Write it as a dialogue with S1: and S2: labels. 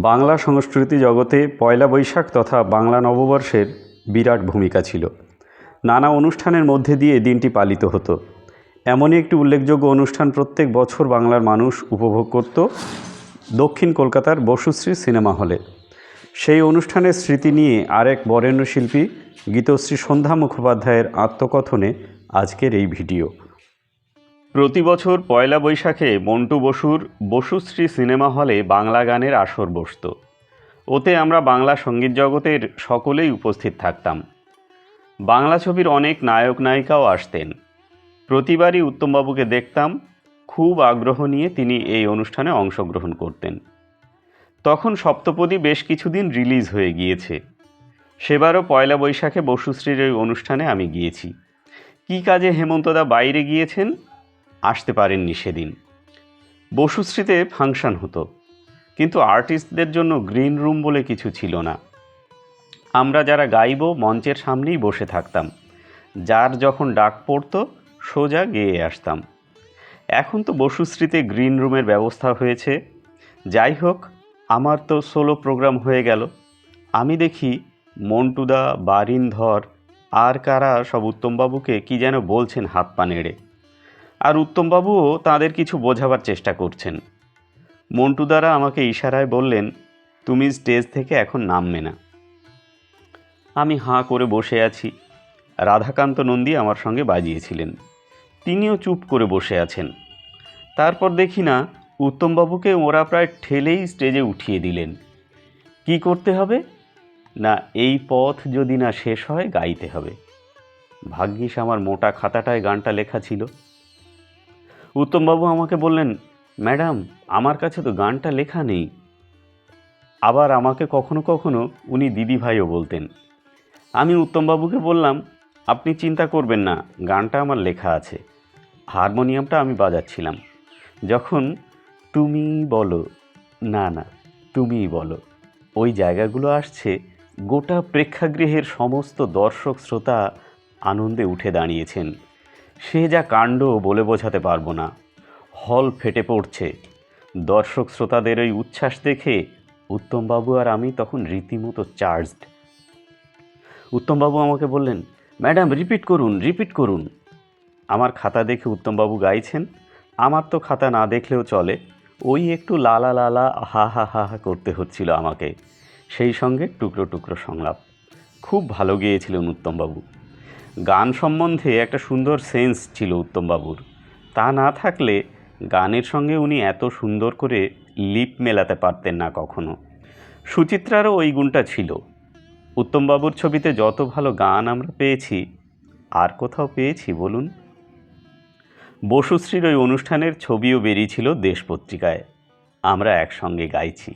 S1: বাংলা সংস্কৃতি জগতে পয়লা বৈশাখ তথা বাংলা নববর্ষের বিরাট ভূমিকা ছিল। নানা অনুষ্ঠানের মধ্যে দিয়ে দিনটি পালিত হতো। এমনই একটি উল্লেখযোগ্য অনুষ্ঠান প্রত্যেক বছর বাংলার মানুষ উপভোগ করত দক্ষিণ কলকাতার বসুশ্রী সিনেমা হলে। সেই অনুষ্ঠানের স্মৃতি নিয়ে আরেক বরেণ্য শিল্পী গীতশ্রী সন্ধ্যা মুখোপাধ্যায়ের আত্মকথনে আজকের এই ভিডিও। প্রতি বছর পয়লা বৈশাখে মন্টু বসুর বসুশ্রী সিনেমা হলে বাংলা গানের আসর বসত। ওতে আমরা বাংলা সংগীত জগতের সকলেই উপস্থিত থাকতাম। বাংলা ছবির অনেক নায়ক নায়িকাও আসতেন। প্রতিবারই উত্তমবাবুকে দেখতাম, খুব আগ্রহ নিয়ে তিনি এই অনুষ্ঠানে অংশগ্রহণ করতেন। তখন সপ্তপদী বেশ কিছুদিন রিলিজ হয়ে গিয়েছে। সেবারও পয়লা বৈশাখে বসুশ্রীর ওই অনুষ্ঠানে আমি গিয়েছি। কী কাজে হেমন্তদা বাইরে গিয়েছেন? পারেননি সেদিন। বসুশ্রীতে ফাংশন হতো, কিন্তু আর্টিস্টদের জন্য গ্রিন রুম বলে কিছু ছিল না। আমরা যারা গাইব, মঞ্চের সামনেই বসে থাকতাম। যার যখন ডাক পড়তো, সোজা গেয়ে আসতাম। এখন তো বসুশ্রীতে গ্রিন রুমের ব্যবস্থা হয়েছে। যাই হোক, আমার তো সোলো প্রোগ্রাম হয়ে গেল। আমি দেখি মন্টুদা বারিন ধর আর কারা সব উত্তমবাবুকে কি যেন বলছেন হাত পা নেড়ে। আর উত্তমবাবুও তাদের কিছু বোঝাবার চেষ্টা করছেন। মন্টু দ্বারা আমাকে ইশারায় বললেন, তুমি স্টেজ থেকে এখন নামবে না। আমি হাঁ করে বসে আছি। রাধাকান্ত নন্দী আমার সঙ্গে বাজিয়েছিলেন। তিনিও চুপ করে বসে আছেন। তারপর দেখি না, উত্তমবাবুকে ওরা প্রায় ঠেলেই স্টেজে উঠিয়ে দিলেন। কি করতে হবে? না, এই পথ যদি না শেষ হয়, গাইতে হবে। ভাগ্যিস আমার মোটা খাতাটায় গানটা লেখা ছিল। উত্তমবাবু আমাকে বললেন, ম্যাডাম, আমার কাছে তো গানটা লেখা নেই। আবার আমাকে কখনো কখনো উনি দিদিভাইও বলতেন। আমি উত্তমবাবুকে বললাম, আপনি চিন্তা করবেন না, গানটা আমার লেখা আছে। হারমোনিয়ামটা আমি বাজাচ্ছিলাম। যখন, তুমি বলো, না না তুমিই বলো। ওই জায়গাগুলো আসছে, গোটা প্রেক্ষাগৃহের সমস্ত দর্শক শ্রোতা আনন্দে উঠে দাঁড়িয়েছেন। সে যা কাণ্ড বলে বোঝাতে পারব না। হল ফেটে পড়ছে। দর্শক শ্রোতাদের ওই উচ্ছ্বাস দেখে উত্তমবাবু আর আমি তখন রীতিমতো চার্জড উত্তমবাবু আমাকে বললেন, ম্যাডাম রিপিট করুন রিপিট করুন। আমার খাতা দেখে উত্তমবাবু গাইছেন। আমার তো খাতা না দেখলেও চলে। ওই একটু লালা লালা হা হা হা হা করতে হচ্ছিল আমাকে। সেই সঙ্গে টুকরো টুকরো সংলাপ। খুব ভালো গেয়েছিলেন উত্তমবাবু। গান সম্বন্ধে একটা সুন্দর সেন্স ছিল উত্তমবাবুর। তা না থাকলে গানের সঙ্গে উনি এত সুন্দর করে লিপ মেলাতে পারতেন না কখনো। সুচিত্রারও ওই গুণটা ছিল। উত্তমবাবুর ছবিতে যত ভালো গান আমরা পেয়েছি, আর কোথাও পেয়েছি বলুন? বসুশ্রীর ওই অনুষ্ঠানের ছবিও বেরিয়েছিল দেশ পত্রিকায়। আমরা একসঙ্গে গাইছি।